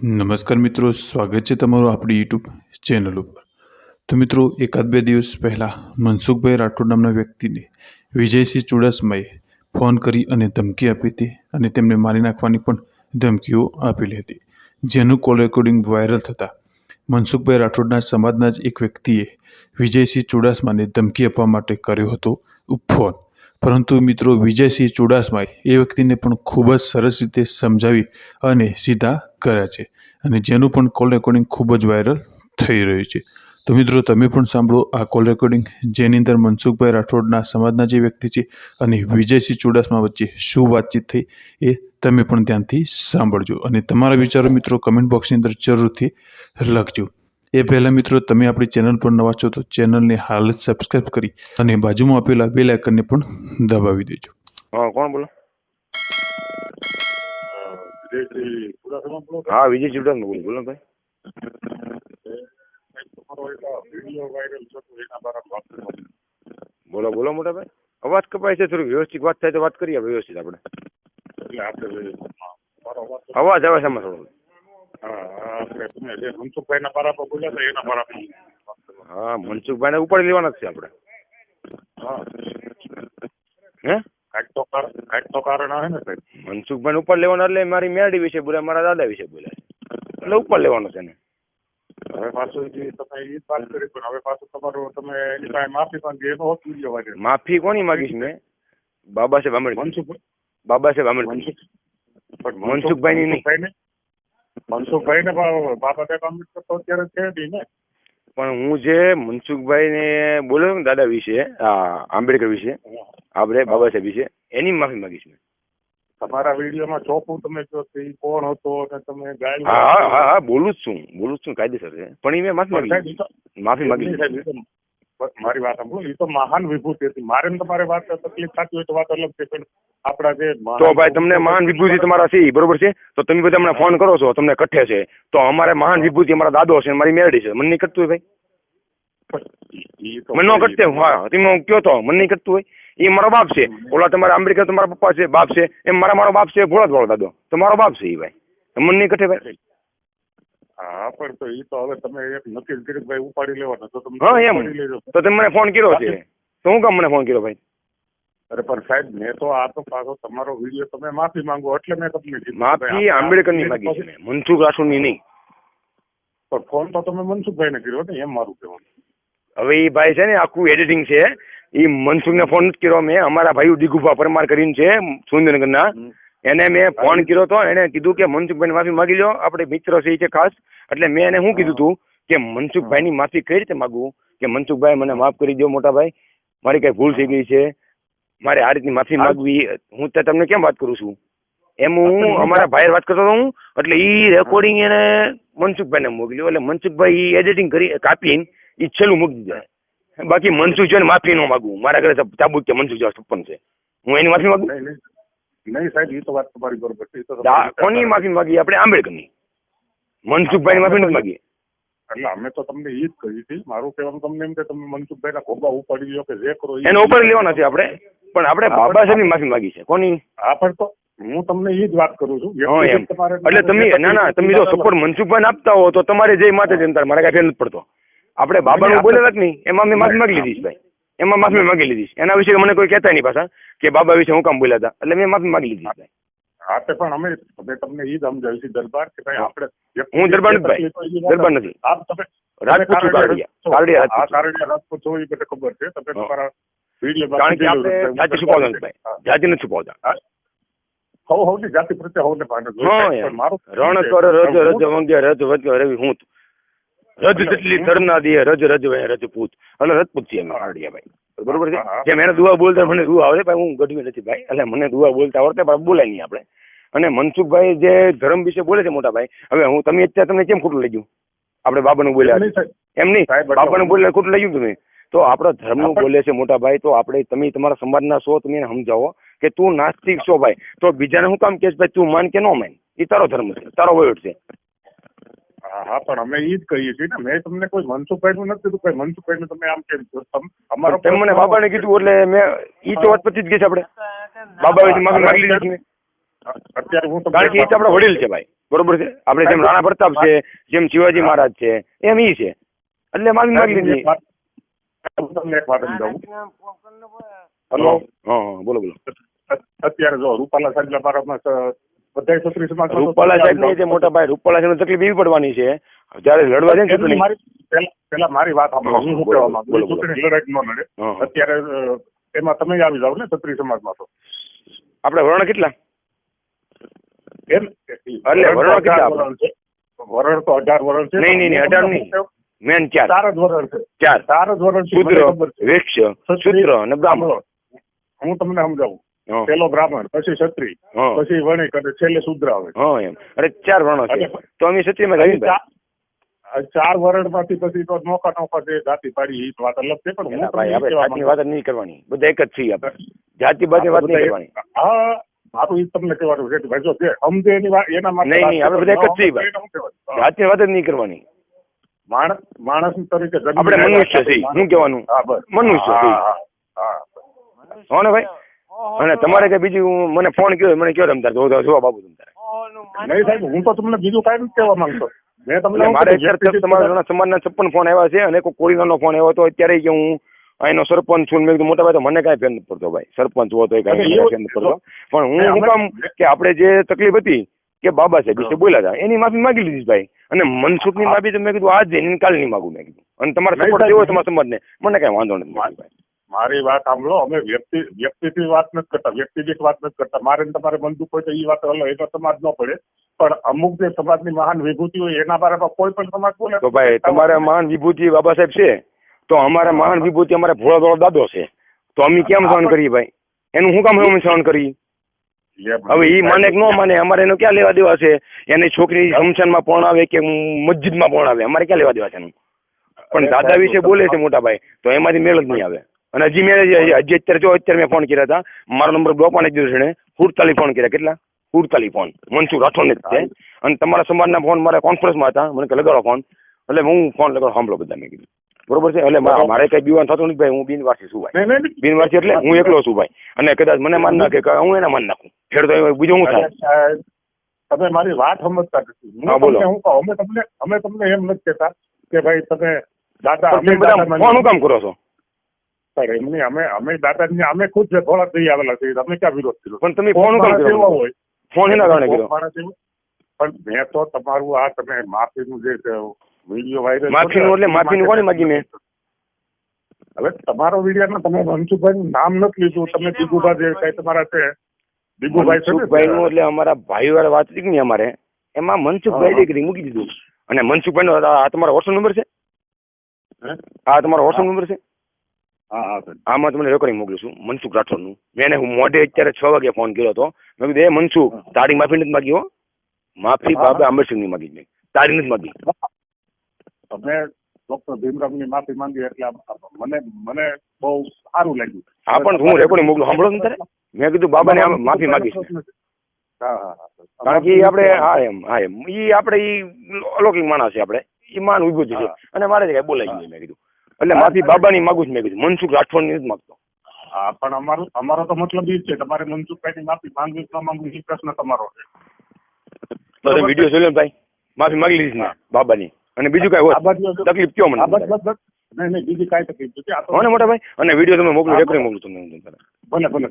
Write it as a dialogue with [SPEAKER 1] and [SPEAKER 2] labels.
[SPEAKER 1] નમસ્કાર મિત્રો, સ્વાગત છે તમારું આપણી યુટ્યુબ ચેનલ ઉપર. તો મિત્રો, એકાદ બે દિવસ પહેલાં મનસુખભાઈ રાઠોડ નામના વ્યક્તિને વિજયસિંહ ચુડાસમાએ ફોન કરી અને ધમકી આપી હતી અને તેમને મારી નાખવાની પણ ધમકીઓ આપેલી હતી, જેનું કોલ રેકોર્ડિંગ વાયરલ થતાં મનસુખભાઈ રાઠોડના સમાજના જ એક વ્યક્તિએ વિજયસિંહ ચુડાસમાને ધમકી આપવા માટે કર્યો હતો ફોન. પરંતુ મિત્રો વિજયસિંહ ચુડાસમાએ એ વ્યક્તિને પણ ખૂબ જ સરસ રીતે સમજાવી અને સીધા કર્યા છે. અને જેનું પણ કોલ રેકોર્ડિંગ ખૂબ જ વાયરલ થઈ રહ્યું છે. તો મિત્રો, તમે પણ સાંભળો આ કોલ રેકોર્ડિંગ જેની અંદર મનસુખભાઈ રાઠોડના સમાજના જે વ્યક્તિ છે અને વિજયસિંહ ચુડાસમા વચ્ચે શું વાતચીત થઈ એ તમે પણ ધ્યાનથી સાંભળજો. અને તમારા વિચારો મિત્રો કમેન્ટ બોક્સની અંદર જરૂરથી લખજો. એ પહેલાં મિત્રો તમે આપણી ચેનલ પર નવા છો તો ચેનલને હાલ જ સબસ્ક્રાઇબ કરી અને બાજુમાં આપેલા બે આઇકનને પણ દબાવી દેજો
[SPEAKER 2] હા કોણ બોલો
[SPEAKER 3] બોલો?
[SPEAKER 2] હા વિજય ચુડાસમા બોલો બોલો ભાઈ
[SPEAKER 3] એ તમારો એક આ વીડિયો વાયરલ થતો એના બારામાં વાત કરવાની.
[SPEAKER 2] બોલો બોલો મોટા ભાઈ અવાજ કપાય છે થોડી વ્યવસ્થિત વાત થાય તો વાત કરીએ વ્યવસ્થિત આપણે
[SPEAKER 3] અવાજ
[SPEAKER 2] આવે છે આમાં થોડો
[SPEAKER 3] તમે જે મનસુખભાઈના બારા પર બોલ્યા હતા એના પારા પર.
[SPEAKER 2] હા મનસુખભાઈ ને ઉપાડી લેવાના જ છે આપણે.
[SPEAKER 3] હા.
[SPEAKER 2] હે?
[SPEAKER 3] કાંઈક તો કાંઈક તો કારણ આવે ને સાહેબ.
[SPEAKER 2] મનસુખભાઈને ઉપાડ લેવાના એટલે મારી મેરડી વિશે બોલે મારા દાદા વિશે બોલે એટલે ઉપર લેવાનો છે ને
[SPEAKER 3] હવે પાછું જે તમે એ વાત કરી પણ હવે પાછું તમારું તમે એની પાસે માફી માંગી એનો હોત વીડિયો વાગે.
[SPEAKER 2] માફી કોની માગીશ મેં? બાબા સાહેબ આંબેડકર
[SPEAKER 3] મનસુખ
[SPEAKER 2] બાબા સાહેબ આંબેડકર
[SPEAKER 3] મનસુખ પણ
[SPEAKER 2] મનસુખભાઈની નહીં.
[SPEAKER 3] મનસુખભાઈને મનસુખભાઈને બાબતે કમિટ તો અત્યારે છે નહીં ને.
[SPEAKER 2] પણ હું જે મનસુખભાઈને બોલ્યો ને દાદા વિશે આંબેડકર વિશે આપણે બાબા સાહેબ વિશે એની માફી માંગીશ મેં.
[SPEAKER 3] તમારા વિડીયોમાં ચોખ્ખું તમે જો કે કોણ હતો અને તમે ગાય
[SPEAKER 2] હા હા હા બોલું જ છું બોલું જ છું કાયદેસર છે. પણ એ મેં માફી માગી માફી માગી
[SPEAKER 3] મારી વાત સાંભળો એ તો મહાન વિભૂતિ હતી. મારે તમારે વાત તકલીફ થતી હોય તો વાત અલગ છે પણ આપણા જે
[SPEAKER 2] તો ભાઈ તમને મહાન વિભૂતિ તમારા સી બરોબર છે? તો તમે બધા મને ફોન કરો છો તમને કઠે છે. તો અમારે મહાન વિભૂતિ અમારા દાદો છે મારી મેરડી છે. મને નહીં કરતું હોય ભાઈ. મને ન કટતે હા તમે હું કયો તો મને નહીં કરતું હોય. એ મારો બાપ છે. ઓલા તમારા અમેરિકા તમારા પપ્પા છે બાપ છે. એમ મારા મારો બાપ છે ભોળા વાળો દાદો. તો મારો બાપ છે એ ભાઈ. મને નહીં કઠે ભાઈ.
[SPEAKER 3] હા પણ તો ઈ તો હવે તમે એક નક્કી કર્યું ભાઈ ઉપાડી લેવાના તો તમે
[SPEAKER 2] હા, એમ. તો તમે મને ફોન કર્યો છે. તો હું કામ મને ફોન કર્યો ભાઈ?
[SPEAKER 3] અરે પણ સાહેબ મેં તો આ તો પાછો તમારો વીડિયો તમે માફી માંગો એટલે મેં તમને
[SPEAKER 2] માફી આંબેડકરની માગી છે મનસુખ રાઠોડની નહીં.
[SPEAKER 3] પણ ફોન તો તમે મનસુખભાઈને કર્યો ને એમ મારું કહેવાનું.
[SPEAKER 2] હવે એ ભાઈ છે ને આખું એડિટિંગ છે. એ મનસુખને ફોન કર્યો મેં અમારા ભાઈ દિગુભા પરમાર કરીને છે સુરેન્દ્રનગરના. એને મેં ફોન કર્યો તો એને કીધું કે મનસુખભાઈ માફી માગી લો આપણે મિત્ર છે એ છે ખાસ. એટલે મેં એને શું કીધું તું કે મનસુખભાઈની માફી કઈ રીતે માગું કે મનસુખભાઈ મને માફ કરી દો મોટા ભાઈ. મારી કઈ ભૂલ થઈ ગઈ છે. મારે આ રીતની માફી માગવી. હું ત્યાં તમને કેમ વાત કરું છું? એમ હું અમારા ભાઈ વાત કરતો હતો હું. એટલે એ રેકોર્ડિંગ એને મનસુખભાઈને મોકલ્યું. એટલે મનસુખભાઈ એડિટિંગ કરી કાપીને એ છેલ્લું મૂકી દીધું. બાકી મનસુખ છે માફી ન માગું. મારા ઘરે ચાબુક કે મનસુખ જેવા છપ્પન છે. હું એની માફી માગું?
[SPEAKER 3] નહીં સાહેબ એ તો વાત તમારી બરોબર છે
[SPEAKER 2] કોની માફી માગી આપણે આંબેડકરની મનસુખભાઈ માફી નથી માગી
[SPEAKER 3] એટલે અમે તો તમને એ જ કહી હતી. મારું કહેવાનું તમને એમ કે તમે મનસુખભાઈ ના ખોબા ઉપાડી લો કે જે કરો
[SPEAKER 2] એને ઉપર લેવાના છે આપણે. પણ આપણે બાબા સાહેબની માફી માગી છે. કોની?
[SPEAKER 3] હા પણ તો હું તમને એ જ વાત કરું છું.
[SPEAKER 2] એટલે તમે ના ના તમે જો સપોર્ટ મનસુખભાઈને આપતા હો તો તમારે જે માથે જનતા મારે કાંઈ ફેર નથી પડતો. આપણે બાબાનું બોલેલા જ નહીં. એમાં મેં માફી માગી લીધી ભાઈ. એમાં માફી માગી લીધી. એના વિશે મને કોઈ કહેતા નહીં પાછા કે બાબા વિશે હું કામ બોલ્યા હતા. એટલે મેં માફી માગી લીધી
[SPEAKER 3] હા તે પણ અમે અમે તમને ઈ જ છે દરબાર કે ભાઈ આપણે
[SPEAKER 2] હું દરબાર નથી ભાઈ. દરબાર નથી.
[SPEAKER 3] આપ તમે
[SPEAKER 2] રાજપૂત છું, કારડિયા. કારડિયા રાજપૂત છો.
[SPEAKER 3] મને ખબર છે. તમે તમારા વીડિયો
[SPEAKER 2] કારણ કે આપણે જાતિ છુપાવતા નથી ભાઈ. જાતિ નથી છુપાવતા.
[SPEAKER 3] હવ હવની જાતિ પ્રત્યે હવને
[SPEAKER 2] ને
[SPEAKER 3] પાડો
[SPEAKER 2] રણ કર રજ રજ વંગ્ય રજ વજ રવિ હું રજ જેટલી ધરના દે રજ રજ વે રજપૂત એટલે રજપૂત છીએ અમે કારડિયા ભાઈ. બરોબર છે. જેમ એને દુઆ બોલતા મને દુઆ આવડે ભાઈ હું ગઢવી નથી ભાઈ. એટલે મને દુઆ બોલતા આવડતે પણ બોલાય નહીં આપણે. અને મનસુખભાઈ જે ધર્મ વિશે બોલે છે મોટા ભાઈ હવે હું તમે અત્યારે તમને કેમ ખોટું લઈ ગયું? આપણે બાબાનું બોલ્યા એમ નહીં બાબાનું બોલે ખોટું લઈ ગયું તમે. તો આપણા ધર્મનું બોલે છે મોટા ભાઈ તો આપણે તમે તમારા સમાજના છો તમે એને સમજાવો કે તું નાસ્તિક છો ભાઈ. તો બીજાને હું કામ કેસ ભાઈ? તું માન કે ન માન? એ તારો ધર્મ છે તારો વયોટ છે.
[SPEAKER 3] હા હા પણ અમે એ જ કહીએ છીએ ને મેં તમને કોઈ મનસુખભાઈ નું નથી કીધું કોઈ મનસુખભાઈ તમે આમ કેમ છો? અમારો
[SPEAKER 2] તમે મને બાબાને કીધું એટલે મેં ઈ તો વાત પછી જ ગઈ છે આપણે. બાબા વિશે માફી માંગી લીધી
[SPEAKER 3] અત્યારે હું તો
[SPEAKER 2] કારણ કે એ આપણા વડીલ છે ભાઈ બરોબર છે? આપણે જેમ રાણા પ્રતાપ છે જેમ શિવાજી મહારાજ છે એમ ઈ છે. એટલે માફી માંગી લીધી.
[SPEAKER 3] હું તમને એક વાત સમજાવું હલો?
[SPEAKER 2] હા બોલો બોલો.
[SPEAKER 3] અત્યારે જો રૂપાલા સાહેબ બારામાં બધા છત્રી સમાજ
[SPEAKER 2] રૂપાલા સાહેબ ને જે મોટા ભાઈ રૂપાલા સાહેબ તકલીફ એવી પડવાની છે. જ્યારે લડવા જાય ચૂંટણી.
[SPEAKER 3] મારી પેલા પેલા મારી વાત સાંભળો હું શું કહેવા માંગુ?
[SPEAKER 2] બોલો,
[SPEAKER 3] છું.
[SPEAKER 2] બોલો.
[SPEAKER 3] ચૂંટણી લડાઈ ન લડે. અત્યારે એમાં તમે આવી જાવ ને છત્રી સમાજમાં તો.
[SPEAKER 2] આપણે વર્ણ કેટલા?
[SPEAKER 3] એમ?
[SPEAKER 2] એટલે વરણ કેટલા
[SPEAKER 3] છે. વરણ તો અઢાર વરણ છે.
[SPEAKER 2] નહીં, નહીં, અઢાર નહીં. મેન ચાર.
[SPEAKER 3] ચાર જ વરણ છે.
[SPEAKER 2] ચાર.
[SPEAKER 3] ચાર જ વરણ છે.
[SPEAKER 2] શુદ્ર વેક્ષ્ય અને બ્રાહ્મણ.
[SPEAKER 3] હું તમને સમજાવું. પેલો બ્રાહ્મણ પછી ક્ષત્રિય પછી વણિક અને છેલ્લે શુદ્ર આવે
[SPEAKER 2] હા એમ. અરે ચાર વર્ણો છે. તો અમે
[SPEAKER 3] પછી
[SPEAKER 2] ગયું
[SPEAKER 3] ચાર વરણમાંથી પછી તો નોખા નોખા જે જાતિ પાડી એ વાત અલગ છે પણ
[SPEAKER 2] જાતની વાત નહીં કરવાની. બધા એક જ છીએ આપણે. જાતિ બાતિ વાત નહીં કરવાની.
[SPEAKER 3] હા મારું ઈ તમને કહેવાનું છે ભાઈ જો જે સમજે એની વાત એના માટે
[SPEAKER 2] નહીં, નહીં, આપણે બધા એક જ છીએ ભાઈ.
[SPEAKER 3] એને શું કહેવાનું?
[SPEAKER 2] જાતની વાત જ નહીં કરવાની.
[SPEAKER 3] માણસ માણસ તરીકે
[SPEAKER 2] આપણે મનુષ્ય છીએ. કહેવાનું?
[SPEAKER 3] હા બસ.
[SPEAKER 2] મનુષ્ય છીએ.
[SPEAKER 3] હા, હા.
[SPEAKER 2] હો. ને ભાઈ? અને તમારે કઈ બીજું મને ફોન કર્યો મને કયો રમતા તારે જો જો બાબુ તમ તારે
[SPEAKER 3] નહીં સાહેબ હું તો તમને બીજું કાંઈ નથી કહેવા માંગતો. મેં તમને
[SPEAKER 2] મારે અત્યારે તમારા ઘણા સમાજના છપ્પન ફોન આવ્યા છે અને કોઈ કોળીનો ફોન આવ્યો હતો અત્યારે કે હું અહીંનો સરપંચ છું મેં કીધું મોટા ભાઈ તો મને કાંઈ ફેર નથી પડતો ભાઈ. સરપંચ હોતો એ કાંઈ ફેર નથી પડતો. પણ હું શું કામ કે આપણે જે તકલીફ હતી કે બાબા સાહેબ વિશે બોલ્યા હતા એની માફી માંગી લીધી ભાઈ. અને મનસુખની માફી તો મેં કીધું આજ જઈને કાલ નહીં માગું મેં કીધું. અને તમારે
[SPEAKER 3] નહીં,
[SPEAKER 2] સપોર્ટ. દેવો તમારા સમાજને મને કાંઈ વાંધો નથી ભાઈ.
[SPEAKER 3] મારી વાત સાંભળો અમે વ્યક્તિ વ્યક્તિથી વાત નથી કરતા વ્યક્તિગત વાત નથી કરતા. મારે તમારે બંદૂક હોય તો એ વાત અલગ તો સમાજ ન પડે. પણ અમુક જે સમાજની મહાન વિભૂતિ હોય એના બારામાં કોઈ પણ સમાજ બોલે.
[SPEAKER 2] તો ભાઈ તમારા મહાન વિભૂતિ બાબા સાહેબ છે? તો અમારા મહાન વિભૂતિ અમારે ભોળા ભોળા દાદો છે. તો અમે કેમ સહન કરીએ ભાઈ? એનું શું કામ અમે સહન કરીએ? હવે એ માને કે ન માને અમારે એનો ક્યાં લેવા દેવા છે? એની છોકરી શમશાનમાં પરણાવે કે મસ્જિદમાં પરણાવે અમારે ક્યાં લેવા દેવા છે એનું? પણ દાદા વિશે બોલે છે મોટા ભાઈ તો એમાંથી મેળ જ નહીં આવે. અને હજી મેં હજી અત્યારે જો અત્યારે મેં ફોન કર્યા હતા. મારો નંબર બ્લોકમાં દીધો છે હુડતાલી ફોન કર્યા. કેટલા? હુડતાલી ફોન મનસુખ રાઠોડને જ છે. અને તમારા સમાજના ફોન મારા કોન્ફરન્સમાં હતા. મને લગાડો ફોન એટલે હું ફોન લગાડો સાંભળો બધા મેં કીધું. બરોબર છે? એટલે મારે કઈ બીવાન થતું નથી ભાઈ. હું બિનવારસી છું ભાઈ. બિનવારસી એટલે હું એકલો છું ભાઈ. અને કદાચ મને માન નાખે કે હું એને માન નાખું. ફેર તો બીજું હું થાય?
[SPEAKER 3] તમે મારી વાત સમજતા નથી. હું
[SPEAKER 2] બોલો.
[SPEAKER 3] હું કહું અમે તમને અમે તમને એમ નથી કહેતા કે ભાઈ તમે દાદા અમે
[SPEAKER 2] બધા ફોન કામ કરો છો?
[SPEAKER 3] પણ એમને અમે અમે દાદાજી અમે ખુદ થોડા જઈ આવેલા છીએ અમે ક્યાં વિરોધ કર્યો?
[SPEAKER 2] પણ તમે ફોન શું કામ
[SPEAKER 3] માણસ એવો
[SPEAKER 2] કરો
[SPEAKER 3] હોય.
[SPEAKER 2] ફોન એના કારણે કર્યો?
[SPEAKER 3] પણ મેં તો તમારું આ તમે માફીનું જે વીડિયો વાયરલ
[SPEAKER 2] માફીનું એટલે માફીનું કોને માગી મેં?
[SPEAKER 3] હવે તમારો વીડિયો તમે મનસુખભાઈ નું નામ નથી લીધું. તમે દિગુભા જે કઈ તમારા છે દિગુભાઈ
[SPEAKER 2] મનસુખભાઈ નું? એટલે અમારા ભાઈ વાળા વાત હતી કે અમારે? એમાં મનસુખભાઈ. દીકરી મૂકી દીધું. અને મનસુખભાઈ નો આ તમારો વોટ્સઅપ નંબર છે?
[SPEAKER 3] હે?
[SPEAKER 2] આ તમારો વોટ્સઅપ નંબર છે?
[SPEAKER 3] હા હા સર.
[SPEAKER 2] આમાં તમને રેકોર્ડિંગ મોકલું છું મનસુખ રાઠોડનું મેં હું મોઢે અત્યારે છ વાગે ફોન કર્યો હતો. મેં કીધું એ મનસુખ તારી માફી નથી માગી હો. માફી. બાબા આંબેડકરની માગી મેં તારી નથી માગી.
[SPEAKER 3] તમે ડોક્ટર ભીમરાવની માફી માંગી એટલે મને મને બહુ સારું લાગ્યું.
[SPEAKER 2] હા પણ હું રેકોર્ડિંગ મોકલું સાંભળો ને તારે. મેં કીધું બાબાને માફી માગીશ મેં.
[SPEAKER 3] હા હા હા
[SPEAKER 2] કારણ કે આપડે આપણે હા એમ હા એમ. ઈ આપણે ઈ અલૌકિક માણસ છે આપણે. ઈ માન ઉભું છે. અને મારે કઈ બોલાઈ ગયું મેં કીધું. એટલે માફી બાબાની માગું છું મેં કીધું મનસુખ રાઠોડની નથી માગતો.
[SPEAKER 3] હા પણ અમારો અમારો તો મતલબ એ જ છે તમારે મનસુખભાઈની માફી માંગવી ન માંગવી એ પ્રશ્ન તમારો છે.
[SPEAKER 2] તમે વીડિયો જોયો ભાઈ? માફી માંગી લીધી ને બાબાની. અને બીજું કઈ
[SPEAKER 3] હોય?
[SPEAKER 2] તકલીફ કયો મને?
[SPEAKER 3] બસ બસ બસ. નહીં નહીં બીજી કાંઈ તકલીફ નથી.
[SPEAKER 2] મોટા ભાઈ? અને વીડિયો તમે મોકલો રેકોર્ડિંગ મોકલું તમને.
[SPEAKER 3] ભલે ભલે.